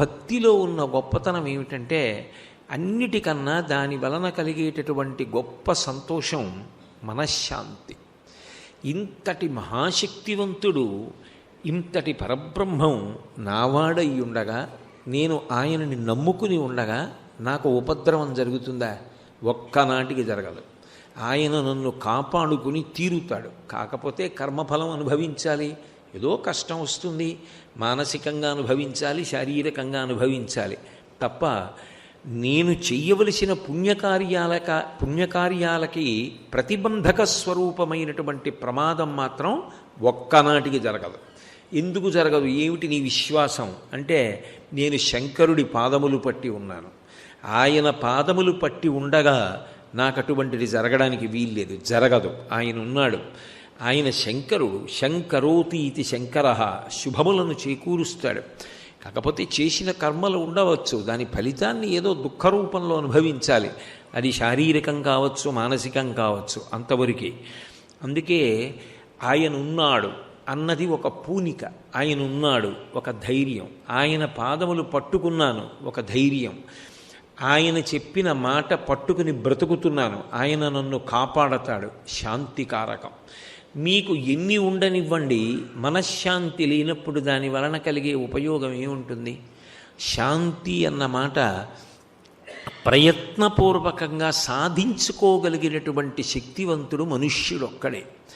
భక్తిలో ఉన్న గొప్పతనం ఏమిటంటే అన్నిటికన్నా దాని వలన కలిగేటటువంటి గొప్ప సంతోషం మనశ్శాంతి. ఇంతటి మహాశక్తివంతుడు ఇంతటి పరబ్రహ్మం నావాడై ఉండగా నేను ఆయనని నమ్ముకుని ఉండగా నాకు ఉపద్రవం జరుగుతుందా? ఒక్కనాటికి జరగదు. ఆయన నన్ను కాపాడుకుని తీరుతాడు. కాకపోతే కర్మఫలం అనుభవించాలి. ఏదో కష్టం వస్తుంది. మానసికంగా అనుభవించాలి శారీరకంగా అనుభవించాలి. తప్ప నేను చెయ్యవలసిన పుణ్యకార్యాలక పుణ్యకార్యాలకి ప్రతిబంధక స్వరూపమైనటువంటి ప్రమాదం మాత్రం ఒక్కనాటికి జరగదు. ఎందుకు జరగదు? ఏమిటి నీ విశ్వాసం? అంటే నేను శంకరుడి పాదములు పట్టి ఉన్నాను. ఆయన పాదములు పట్టి ఉండగా నాకు అటువంటిది జరగడానికి వీల్లేదు. జరగదు. ఆయన ఉన్నాడు. ఆయన శంకరుడు శంకరోతి ఇది శంకర శుభములను చేకూరుస్తాడు. కాకపోతే చేసిన కర్మలు ఉండవచ్చు దాని ఫలితాన్ని ఏదో దుఃఖ రూపంలో అనుభవించాలి. అది శారీరకం కావచ్చు మానసికం కావచ్చు అంతవరకే. అందుకే ఆయన ఉన్నాడు అన్నది ఒక పూనిక ఆయన ఉన్నాడు ఒక ధైర్యం. ఆయన పాదములు పట్టుకున్నాను ఒక ధైర్యం. ఆయన చెప్పిన మాట పట్టుకుని బ్రతుకుతున్నాను ఆయన నన్ను కాపాడతాడు శాంతికారకం. మీకు ఎన్ని ఉండనివ్వండి మనశ్శాంతి లేనప్పుడు దాని వలన కలిగే ఉపయోగం ఏముంటుంది? శాంతి అన్న మాట ప్రయత్నపూర్వకంగా సాధించుకోగలిగినటువంటి శక్తివంతుడు మనుష్యుడొక్కడే